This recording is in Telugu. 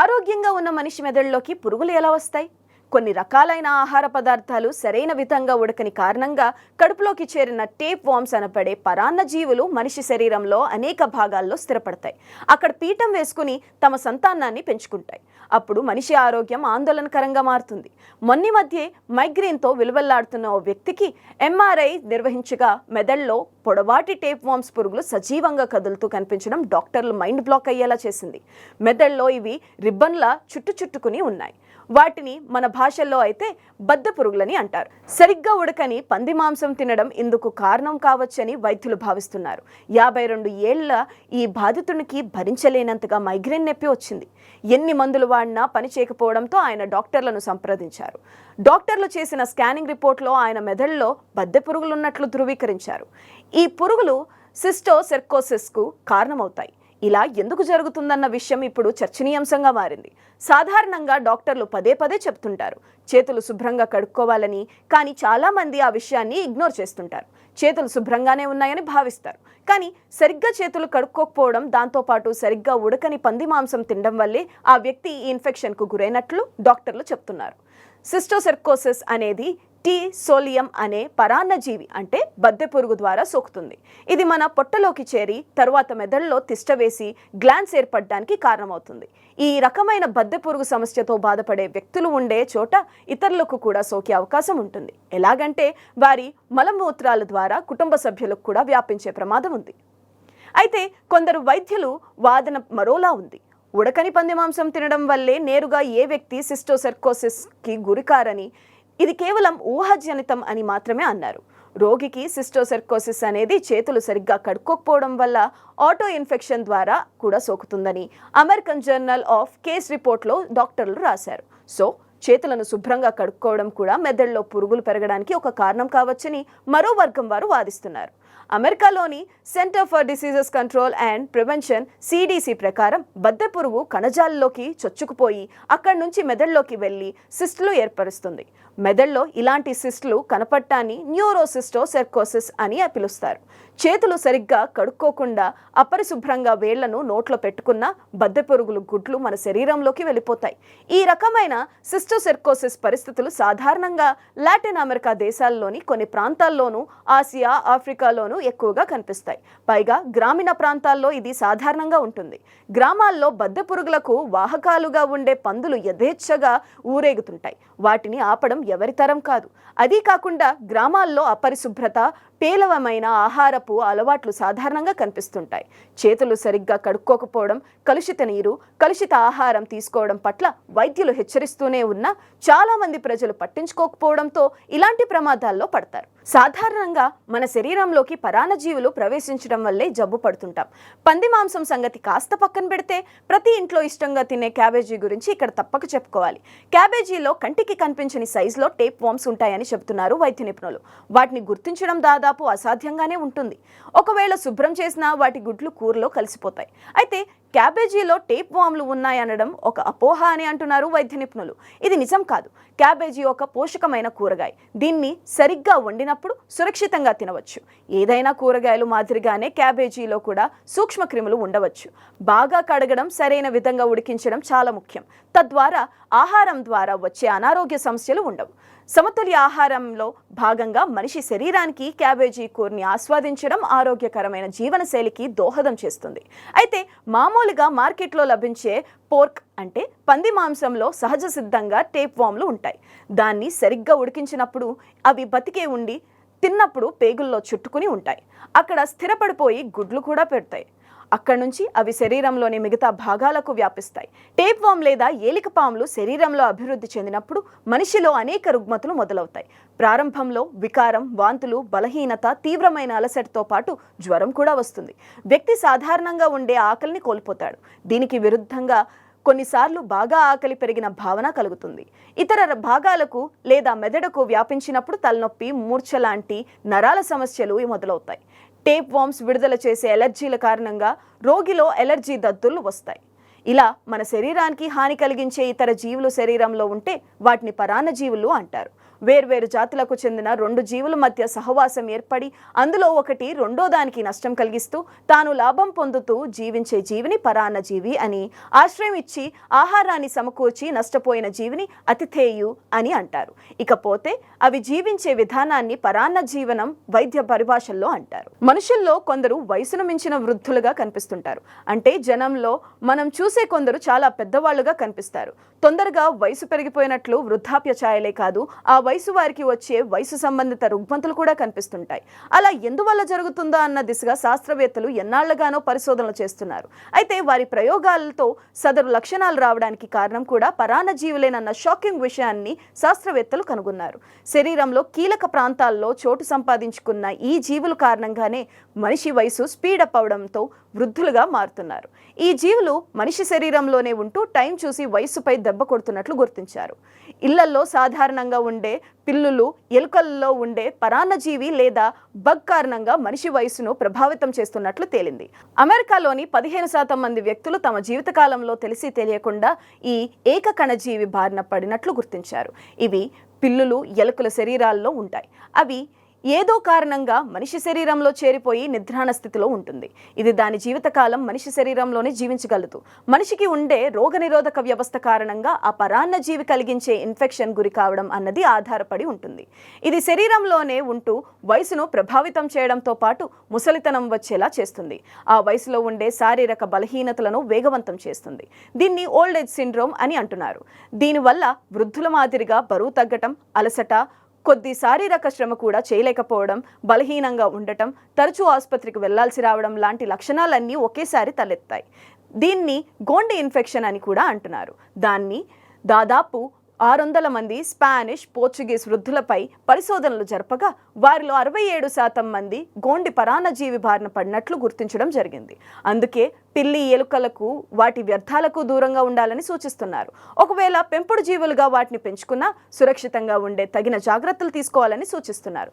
ఆరోగ్యంగా ఉన్న మనిషి మెదడులోకి పురుగులు ఎలా వస్తాయి? కొన్ని రకాలైన ఆహార పదార్థాలు సరైన విధంగా ఉడకని కారణంగా కడుపులోకి చేరిన టేప్ వామ్స్ అనపడే పరాన్న జీవులు మనిషి శరీరంలో అనేక భాగాల్లో స్థిరపడతాయి. అక్కడ పీఠం వేసుకుని తమ సంతానాన్ని పెంచుకుంటాయి. అప్పుడు మనిషి ఆరోగ్యం ఆందోళనకరంగా మారుతుంది. మొన్న మధ్య మైగ్రేన్తో విలువెల్లాడుతున్న ఓ వ్యక్తికి ఎంఆర్ఐ నిర్వహించగా మెదడులో పొడవాటి టేప్ వామ్స్ పురుగులు సజీవంగా కదులుతూ కనిపించడం డాక్టర్లు మైండ్ బ్లాక్ అయ్యేలా చేసింది. మెదడులో ఇవి రిబ్బన్లా చుట్టు చుట్టుకుని ఉన్నాయి. వాటిని మన భాషల్లో అయితే బద్ద పురుగులని అంటారు. సరిగ్గా ఉడకని పంది మాంసం తినడం ఇందుకు కారణం కావచ్చని వైద్యులు భావిస్తున్నారు. యాభై రెండు ఏళ్ళ ఈ బాధితునికి భరించలేనంతగా మైగ్రేన్ నొప్పి వచ్చింది. ఎన్ని మందులు వాడినా పని చేయకపోవడంతో ఆయన డాక్టర్లను సంప్రదించారు. డాక్టర్లు చేసిన స్కానింగ్ రిపోర్ట్లో ఆయన మెదడులో బద్దె పురుగులు ఉన్నట్లు ధృవీకరించారు. ఈ పురుగులు సిస్టోసెర్కోసిస్కు కారణమవుతాయి. ఇలా ఎందుకు జరుగుతుందన్న విషయం ఇప్పుడు చర్చనీయాంశంగా మారింది. సాధారణంగా డాక్టర్లు పదే పదే చెప్తుంటారు. చేతులు శుభ్రంగా కడుక్కోవాలని కానీ చాలామంది ఆ విషయాన్ని ఇగ్నోర్ చేస్తుంటారు. చేతులు శుభ్రంగానే ఉన్నాయని భావిస్తారు. కానీ సరిగ్గా చేతులు కడుక్కోకపోవడం దాంతోపాటు సరిగ్గా ఉడకని పంది మాంసం తినడం వల్లే ఆ వ్యక్తి ఈ ఇన్ఫెక్షన్కు గురైనట్లు డాక్టర్లు చెప్తున్నారు. సిస్టోసెర్కోసిస్ అనేది టీ సోలియం అనే పరాన్నజీవి అంటే బద్దె పురుగు ద్వారా సోకుతుంది. ఇది మన పొట్టలోకి చేరి తరువాత మెదడులో తిష్టవేసి గ్లాన్స్ ఏర్పడడానికి కారణమవుతుంది. ఈ రకమైన బద్దె పురుగు సమస్యతో బాధపడే వ్యక్తులు ఉండే చోట ఇతరులకు కూడా సోకే అవకాశం ఉంటుంది. ఎలాగంటే వారి మలమూత్రాల ద్వారా కుటుంబ సభ్యులకు కూడా వ్యాపించే ప్రమాదం ఉంది. అయితే కొందరు వైద్యులు వాదన మరోలా ఉంది. ఉడకని పంది మాంసం తినడం వల్లే నేరుగా ఏ వ్యక్తి సిస్టోసెర్కోసిస్కి గురికారని ఇది కేవలం ఊహాజనితం అని మాత్రమే అన్నారు. రోగికి సిస్టోసెర్కోసిస్ అనేది చేతులు సరిగ్గా కడుక్కోకపోవడం వల్ల ఆటో ఇన్ఫెక్షన్ ద్వారా కూడా సోకుతుందని అమెరికన్ జర్నల్ ఆఫ్ కేస్ రిపోర్ట్లో డాక్టర్లు రాశారు. సో చేతులను శుభ్రంగా కడుక్కోవడం కూడా మెదడులో పురుగులు పెరగడానికి ఒక కారణం కావచ్చని మరో వర్గం వారు వాదిస్తున్నారు. అమెరికాలోని centre for diseases control and prevention CDC ప్రకారం బద్దె పురుగు కణజాలలోకి చొచ్చుకుపోయి అక్కడి నుంచి మెదడులోకి వెళ్ళి సిస్టులు ఏర్పరుస్తుంది. మెదడులో ఇలాంటి సిస్టులు కనపట్టాన్ని న్యూరోసిస్టోసెర్కోసిస్ అని పిలుస్తారు. చేతులు సరిగ్గా కడుక్కోకుండా అపరిశుభ్రంగా వేళ్ళను నోట్లో పెట్టుకున్న బద్దె పురుగులు గుడ్లు మన శరీరంలోకి వెళ్ళిపోతాయి. ఈ రకమైన సిస్టోసెర్కోసిస్ పరిస్థితులు సాధారణంగా లాటిన్ అమెరికా దేశాల్లోని కొన్ని ప్రాంతాల్లోనూ ఆసియా ఆఫ్రికాలోనూ ఎక్కువగా కనిపిస్తాయి. పైగా గ్రామీణ ప్రాంతాల్లో ఇది సాధారణంగా ఉంటుంది. గ్రామాల్లో బద్దె పురుగులకు వాహకాలుగా ఉండే పందులు యథేచ్ఛగా ఊరేగుతుంటాయి. వాటిని ఆపడం ఎవరి తరం కాదు. అదీ కాకుండా గ్రామాల్లో అపరిశుభ్రత పేలవమైన ఆహారపు అలవాట్లు సాధారణంగా కనిపిస్తుంటాయి. చేతులు సరిగ్గా కడుక్కోకపోవడం కలుషిత నీరు కలుషిత ఆహారం తీసుకోవడం పట్ల వైద్యులు హెచ్చరిస్తూనే ఉన్నా చాలామంది ప్రజలు పట్టించుకోకపోవడంతో ఇలాంటి ప్రమాదాల్లో పడతారు. సాధారణంగా మన శరీరంలోకి పరాణజీవులు ప్రవేశించడం వల్లే జబ్బు పడుతుంటాం. పంది మాంసం సంగతి కాస్త పక్కన పెడితే ప్రతి ఇంట్లో ఇష్టంగా తినే క్యాబేజీ గురించి ఇక్కడ తప్పక చెప్పుకోవాలి. క్యాబేజీలో కంటికి కనిపించని సైజులో టేప్ వామ్స్ ఉంటాయని చెబుతున్నారు వైద్య నిపుణులు. వాటిని గుర్తించడం దాదాపు అసాధ్యంగానే ఉంటుంది. ఒకవేళ శుభ్రం చేసినా వాటి గుడ్లు కూరలో కలిసిపోతాయి. అయితే క్యాబేజీలో టేప్ వామ్లు ఉన్నాయనడం ఒక అపోహ అని అంటున్నారు వైద్య నిపుణులు. ఇది నిజం కాదు. క్యాబేజీ ఒక పోషకమైన కూరగాయ. దీన్ని సరిగ్గా వండినప్పుడు సురక్షితంగా తినవచ్చు. ఏదైనా కూరగాయలు మాదిరిగానే క్యాబేజీలో కూడా సూక్ష్మక్రిములు ఉండవచ్చు. బాగా కడగడం సరైన విధంగా ఉడికించడం చాలా ముఖ్యం. తద్వారా ఆహారం ద్వారా వచ్చే అనారోగ్య సమస్యలు ఉండవు. సమతుల్య ఆహారంలో భాగంగా మనిషి శరీరానికి క్యాబేజీ కూరని ఆస్వాదించడం ఆరోగ్యకరమైన జీవనశైలికి దోహదం చేస్తుంది. అయితే మామూలు మామూలుగా మార్కెట్లో లభించే పోర్క్ అంటే పంది మాంసంలో సహజ సిద్ధంగా టేప్ వామ్లు ఉంటాయి. దాన్ని సరిగ్గా ఉడికించినప్పుడు అవి బతికే ఉండి తిన్నప్పుడు పేగుల్లో చుట్టుకుని ఉంటాయి. అక్కడ స్థిరపడిపోయి గుడ్లు కూడా పెడతాయి. అక్కడి నుంచి అవి శరీరంలోని మిగతా భాగాలకు వ్యాపిస్తాయి. టేప్ వామ్ లేదా ఏలిక పాములు శరీరంలో అభివృద్ధి చెందినప్పుడు మనిషిలో అనేక రుగ్మతులు మొదలవుతాయి. ప్రారంభంలో వికారం వాంతులు బలహీనత తీవ్రమైన అలసటతో పాటు జ్వరం కూడా వస్తుంది. వ్యక్తి సాధారణంగా ఉండే ఆకలిని కోల్పోతాడు. దీనికి విరుద్ధంగా కొన్నిసార్లు బాగా ఆకలి పెరిగిన భావన కలుగుతుంది. ఇతర భాగాలకు లేదా మెదడుకు వ్యాపించినప్పుడు తలనొప్పి మూర్ఛ లాంటి నరాల సమస్యలు మొదలవుతాయి. టేప్ వామ్స్ విడుదల చేసే ఎలర్జీల కారణంగా రోగిలో ఎలర్జీ దద్దుర్లు వస్తాయి. ఇలా మన శరీరానికి హాని కలిగించే ఇతర జీవులు శరీరంలో ఉంటే వాటిని పరాన్న జీవులు అంటారు. వేర్వేరు జాతులకు చెందిన రెండు జీవుల మధ్య సహవాసం ఏర్పడి అందులో ఒకటి రెండో దానికి నష్టం కలిగిస్తూ తాను లాభం పొందుతూ జీవించే జీవిని పరాన్న జీవి అని ఆశ్రయం ఇచ్చి ఆహారాన్ని సమకూర్చి నష్టపోయిన జీవిని అతిథేయు అని అంటారు. ఇకపోతే అవి జీవించే విధానాన్ని పరాన్న జీవనం వైద్య పరిభాషల్లో అంటారు. మనుషుల్లో కొందరు వయసును మించిన వృద్ధులుగా కనిపిస్తుంటారు. అంటే జనంలో మనం చూసే కొందరు చాలా పెద్దవాళ్ళుగా కనిపిస్తారు. తొందరగా వయసు పెరిగిపోయినట్లు వృద్ధాప్య ఛాయలే కాదు ఆ వయసు వారికి వచ్చే వయసు సంబంధిత రుగ్మతులు కూడా కనిపిస్తుంటాయి. అలా ఎందువల్ల జరుగుతుందో అన్న దిశగా శాస్త్రవేత్తలు ఎన్నాళ్ళుగానో పరిశోధనలు చేస్తున్నారు. అయితే వారి ప్రయోగాలతో సదరు లక్షణాలు రావడానికి కారణం కూడా పరాన్న జీవులేనన్న షాకింగ్ విషయాన్ని శాస్త్రవేత్తలు కనుగొన్నారు. శరీరంలో కీలక ప్రాంతాల్లో చోటు సంపాదించుకున్న ఈ జీవుల కారణంగానే మనిషి వయసు స్పీడప్ అవడంతో వృద్ధులుగా మారుతున్నారు. ఈ జీవులు మనిషి శరీరంలోనే ఉంటూ టైం చూసి వయస్సుపై దెబ్బ కొడుతున్నట్లు గుర్తించారు. ఇళ్ళల్లో సాధారణంగా ఉండే పిల్లులు ఎలుకల్లో ఉండే పరాన్నజీవి లేదా బగ్ కారణంగా మనిషి వయసును ప్రభావితం చేస్తున్నట్లు తేలింది. అమెరికాలోని పదిహేను శాతం మంది వ్యక్తులు తమ జీవితకాలంలో తెలిసి తెలియకుండా ఈ ఏకకణజీవి బారిన పడినట్లు గుర్తించారు. ఇవి పిల్లులు ఎలుకల శరీరాల్లో ఉంటాయి. అవి ఏదో కారణంగా మనిషి శరీరంలో చేరిపోయి నిద్రాణ స్థితిలో ఉంటుంది. ఇది దాని జీవితకాలం మనిషి శరీరంలోనే జీవించగలదు. మనిషికి ఉండే రోగనిరోధక వ్యవస్థ కారణంగా ఆ పరాన్న జీవి కలిగించే ఇన్ఫెక్షన్ గురి కావడం అన్నది ఆధారపడి ఉంటుంది. ఇది శరీరంలోనే ఉంటూ వయసును ప్రభావితం చేయడంతో పాటు ముసలితనం వచ్చేలా చేస్తుంది. ఆ వయసులో ఉండే శారీరక బలహీనతలను వేగవంతం చేస్తుంది. దీన్ని ఓల్డ్ ఏజ్ సిండ్రోమ్ అని అంటున్నారు. దీనివల్ల వృద్ధుల మాదిరిగా బరువు తగ్గటం అలసట కొద్ది శారీరక శ్రమ కూడా చేయలేకపోవడం బలహీనంగా ఉండటం తరచూ ఆసుపత్రికి వెళ్ళాల్సి రావడం లాంటి లక్షణాలన్నీ ఒకేసారి తలెత్తాయి. దీన్ని గోండి ఇన్ఫెక్షన్ అని కూడా అంటున్నారు. దాన్ని దాదాపు ఆరు వందల మంది స్పానిష్ పోర్చుగీస్ వృద్ధులపై పరిశోధనలు జరపగా వారిలో అరవై ఏడు శాతం మంది గోండి పరాన్నజీవి బారిన పడినట్లు గుర్తించడం జరిగింది. అందుకే పిల్లి ఎలుకలకు వాటి వ్యర్థాలకు దూరంగా ఉండాలని సూచిస్తున్నారు. ఒకవేళ పెంపుడు జీవులుగా వాటిని పెంచుకున్నా సురక్షితంగా ఉండే తగిన జాగ్రత్తలు తీసుకోవాలని సూచిస్తున్నారు.